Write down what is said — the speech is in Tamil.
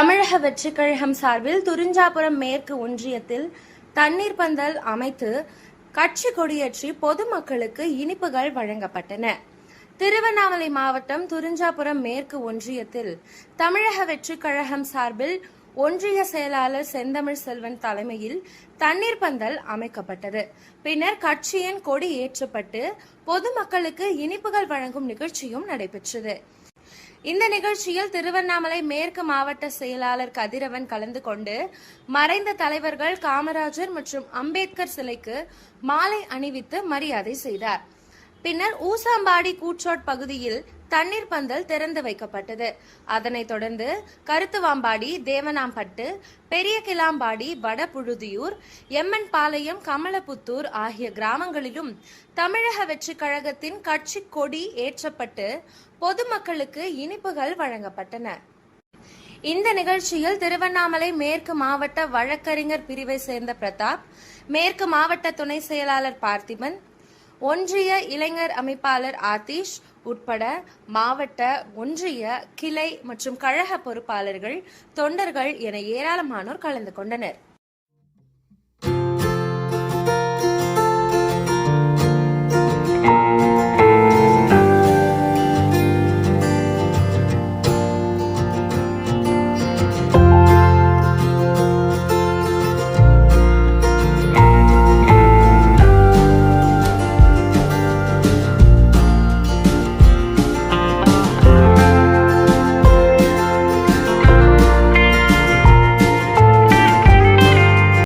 தமிழக வெற்றிக் கழகம் சார்பில் துரிஞ்சாபுரம் மேற்கு ஒன்றியத்தில் தண்ணீர் பந்தல் அமைத்து கட்சி கொடியேற்றி பொதுமக்களுக்கு இனிப்புகள் வழங்கப்பட்டன. திருவண்ணாமலை மாவட்டம் துரிஞ்சாபுரம் மேற்கு ஒன்றியத்தில் தமிழக வெற்றிக் கழகம் சார்பில் ஒன்றிய செயலாளர் செந்தமிழ் செல்வன் தலைமையில் தண்ணீர் பந்தல் அமைக்கப்பட்டது. பின்னர் கட்சியின் கொடி ஏற்றப்பட்டு பொதுமக்களுக்கு இனிப்புகள் வழங்கும் நிகழ்ச்சியும் நடைபெற்றது. இந்த நிகழ்ச்சியில் திருவண்ணாமலை மேற்கு மாவட்ட செயலாளர் கதிரவன் கலந்து கொண்டு மறைந்த தலைவர்கள் காமராஜர் மற்றும் அம்பேத்கர் சிலைக்கு மாலை அணிவித்து மரியாதை செய்தார். பின்னர் ஊசாம்பாடி கூச்சோட் பகுதியில் தண்ணீர் பந்தல் திறந்து வைக்கப்பட்டது. அதனைத் தொடர்ந்து கருத்துவாம்பாடி தேவனாம்பட்டு பெரிய கிளாம்பாடி வடபுழுதியூர் எம்மன் பாளையம் கமலபுத்தூர் ஆகிய கிராமங்களிலும் தமிழக வெற்றிக் கழகத்தின் கட்சி கொடி ஏற்றப்பட்டு பொதுமக்களுக்கு இனிப்புகள் வழங்கப்பட்டன. இந்த நிகழ்ச்சியில் திருவண்ணாமலை மேற்கு மாவட்ட வழக்கறிஞர் பிரிவை சேர்ந்த பிரதாப் மேற்கு மாவட்ட துணை செயலாளர் பார்த்திபன் ஒன்றிய இளைஞர் அமைப்பாளர் ஆதிஷ் உட்பட மாவட்ட ஒன்றிய கிளை மற்றும் கழக பொறுப்பாளர்கள் தொண்டர்கள் என ஏராளமானோர் கலந்து கொண்டனர்.